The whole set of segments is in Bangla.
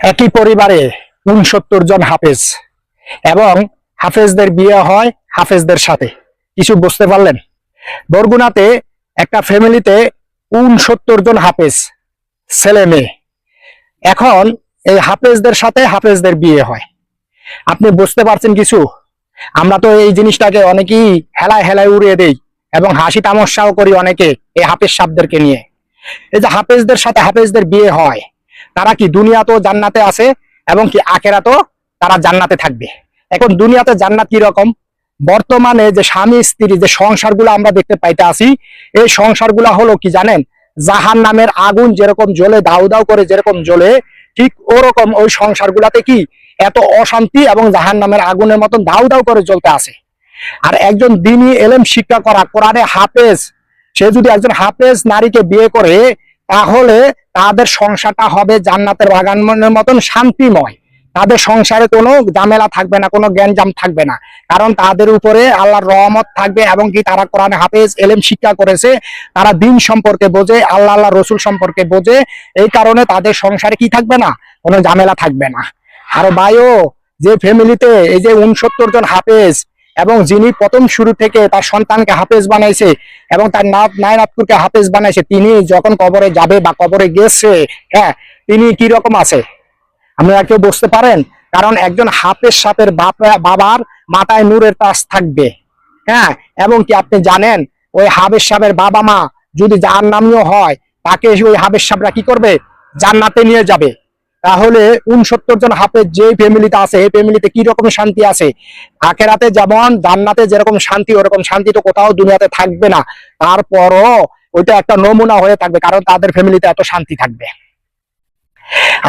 একই পরিবারে উনসত্তর জন হাফেজ এবং হাফেজদের বিয়ে হয় হাফেজদের সাথে। কিছু বুঝতে পারলেন? বরগুনাতে একটা ফ্যামিলিতে উনসত্তর জন হাফেজ, ছেলে মেয়ে। এখন এই হাফেজদের সাথে হাফেজদের বিয়ে হয়। আপনি বুঝতে পারছেন কিছু? আমরা তো এই জিনিসটাকে অনেকেই হেলায় হেলায় উড়িয়ে দেই এবং হাসি তামস্যাও করি অনেকে এই হাফেজ সাপদেরকে নিয়ে। এই যে হাফেজদের সাথে হাফেজদের বিয়ে হয় তারা কি দুনিয়া তো জান্নাতে আছে এবং কি আখেরা তো তারা জান্নাতে থাকবে? এখন দুনিয়াতে জান্নাত কি রকম? বর্তমানে যে স্বামী, স্ত্রী যে সংসারগুলো আমরা দেখতে পাইতে আসি, এই সংসারগুলো হলো কি জানেন? জাহান নামের আগুন যেরকম জ্বলে, দাউ দাউ করে যেরকম জ্বলে, ঠিক ওরকম ওই সংসারগুলাতে কি এত অশান্তি এবং জাহান নামের আগুনের মতন দাউ দাউ করে জ্বলতে আছে আর একজন দিনী এলেম শিক্ষা করা, কোরআনে হাফেজ, সে যদি একজন হাফেজ নারীকে বিয়ে করে তাহলে তাদের সংসারটা হবে জান্নাতের বাগানের মতন শান্তিময়। তাদের সংসারে কোনো ঝামেলা থাকবে না, কোনো জ্ঞানজাম থাকবে না। কারণ তাদের উপরে আল্লাহর রহমত থাকবে এবং কি তারা কোরআনে হাফেজ, এলেম, শিক্ষা করেছে, তারা দিন সম্পর্কে বোঝে, আল্লাহ আল্লাহ, রসুল সম্পর্কে বোঝে। এই কারণে তাদের সংসারে কি থাকবে না? কোনো ঝামেলা থাকবে না। আর ভাইও, যে ফ্যামিলিতে এই যে উনসত্তর জন হাফেজ এবং যিনি প্রথম শুরু থেকে তার সন্তানকে হাফেজ বানাইছে এবং তার নাত নায়নাতপুরকে হাফেজ বানাইছে, তিনি যখন কবরে যাবে বা কবরে গেছে হ্যাঁ তিনি কি রকম আছে? আপনারা কেউ বুঝতে পারেন? কারণ একজন হাফেজ সাপের বাবার মাথায় নূরের তাস থাকবে। হ্যাঁ এবং কি আপনি জানেন, ওই হাবেশ সাহেবের বাবা মা যদি যার নামীয় হয়, তাকে ওই হাবেশ সাহেবরা কি করবে? জান্নাতে নিয়ে যাবে। তাহলে উনসত্তর জন হাফেজ যে ফ্যামিলিতে আছে, এই ফ্যামিলিতে কি রকম শান্তি আছে? আখেরাতে যেমন জান্নাতে যেরকম শান্তি, ওরকম শান্তি তো কোথাও দুনিয়াতে থাকবে না। তারপরও ওইটা একটা নমুনা হয়ে থাকবে, কারণ তাদের ফ্যামিলিতে এত শান্তি থাকবে।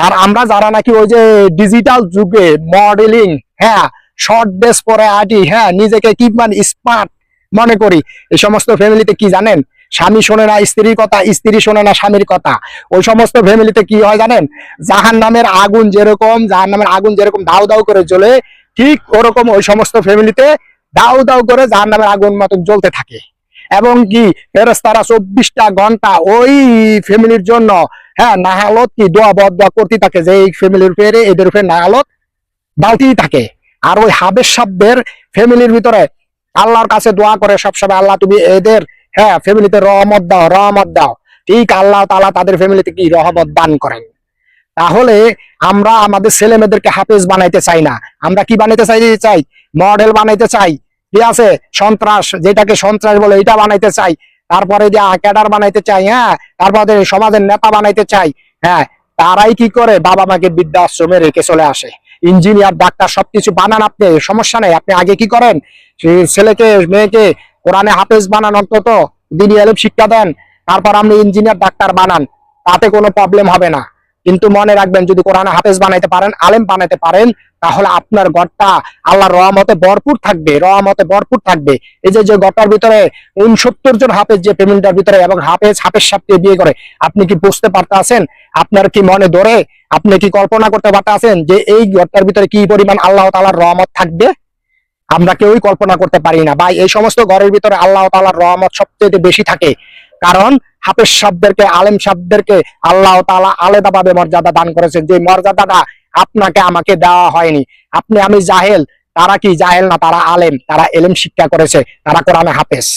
আর আমরা যারা নাকি ওই যে ডিজিটাল যুগে মডেলিং হ্যাঁ শর্ট ড্রেস পরে আটি হ্যাঁ নিজেকে কি মানে স্মার্ট মনে করি, এই সমস্ত ফ্যামিলিতে কি জানেন? স্বামী শোনে না, স্ত্রীর কথা, স্ত্রী শোনে না, স্বামীর কথা। ওই সমস্ত ফ্যামিলিতে কি হয় জানেন? জাহান নামের আগুন যেরকম জাহান নামের আগুন যেরকম দাউ দাউ করে জ্বলে, ঠিক ওরকম ওই সমস্ত ফ্যামিলিতে দাউ দাউ করে জাহান নামের আগুন মতন জ্বলতে থাকে। এবং কি ফেরস্তারা চব্বিশটা ঘণ্টা ওই ফ্যামিলির জন্য হ্যাঁ নাহালত কি, দোয়া বদ দোয়া করতে থাকে। যে এই ফ্যামিলির উপরে এদের উপরে নাহালত বালতেই থাকে। আর ওই হাবের শব্দের ফ্যামিলির ভিতরে আল্লাহর কাছে দোয়া করে সবসময়, আল্লাহ, তুমি এদের হ্যাঁ ফ্যামিলিতে রহমত দাও রহমত দাও। ঠিক আল্লাহ তাআলা তাদের ফ্যামিলিতে কি রহমত দান করেন। তাহলে আমরা আমাদের ছেলে মেয়েদেরকে হাফেজ বানাইতে চাই না। আমরা কি বানাইতে চাই চাই? মডেল বানাইতে চাই। ঠিক আছে? সন্ত্রাস, যেটাকে সন্ত্রাস বলে, এটা বানাইতে চাই। তারপরে যে ক্যাডার বানাইতে চাই হ্যাঁ? তারপরে সমাজের নেতা বানাইতে চাই হ্যাঁ? তারাই কি করে? বাবা মাকে বৃদ্ধাশ্রমে রেখে চলে আসে। ইঞ্জিনিয়ার, ডাক্তার, সবকিছু বানান আপনি, সমস্যা নেই। আপনি আগে কি করেন? ছেলেকে, মেয়েকে কোরআনে হাফেজ বানান অন্তত, দিনী আলিম শিক্ষা দেন, তারপর আপনি ইঞ্জিনিয়ার ডাক্তার বানান, তাতে কোনো প্রবলেম হবে না। কিন্তু মনে রাখবেন, যদি কোরআনে হাফেজ বানাইতে পারেন, আলেম বানাইতে পারেন, তাহলে আপনার ঘরটা আল্লাহর রহমতে ভরপুর থাকবে, রহমতে ভরপুর থাকবে। এই যে যে ঘরটার ভিতরে উনসত্তর জন হাফেজ, যে ফ্যামিলিটার ভিতরে এবং হাফেজ হাফেজ সাপকে বিয়ে করে, আপনি কি বুঝতে পারতে আছেন আপনার কি মনে ধরে? আপনি কি কল্পনা করতে পারতে আছেন যে এই ঘরটার ভিতরে কি পরিমাণ আল্লাহ তালার রহমত থাকবে? আমরা কেউই কল্পনা করতে পারি না। বা এই সমস্ত ঘরের ভিতরে আল্লাহ তালার রহমত সবচেয়ে বেশি থাকে। কারণ হাফেজ শব্দকে আলেম শব্দকে আল্লাহ তালা আলাদাভাবে মর্যাদা দান করেছেন। যে মর্যাদাটা আপনাকে আমাকে দেওয়া হয়নি। আপনি, আমি জাহেল, তারা কি জাহেল না? তারা আলেম, তারা এলেম শিক্ষা করেছে, তারা কোরআনে হাফেজ।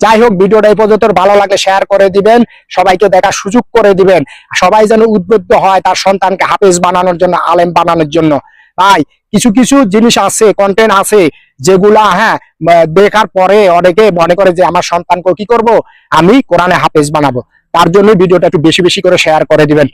যাই হোক, ভিডিওটা এই পর্যন্ত ভালো লাগলে শেয়ার করে দিবেন, সবাইকে দেখার সুযোগ করে দিবেন। সবাই যেন উদ্বুদ্ধ হয় তার সন্তানকে হাফেজ বানানোর জন্য, আলেম বানানোর জন্য। তাই কিছু কিছু জিনিস আছে কন্টেন্ট আছে, যেগুলা হ্যাঁ দেখার পরে অনেকে মনে করে যে আমার সন্তানকে কি করব? আমি কোরআনে হাফেজ বানাবো। তার জন্য ভিডিওটা একটু বেশি বেশি করে শেয়ার করে দিবেন।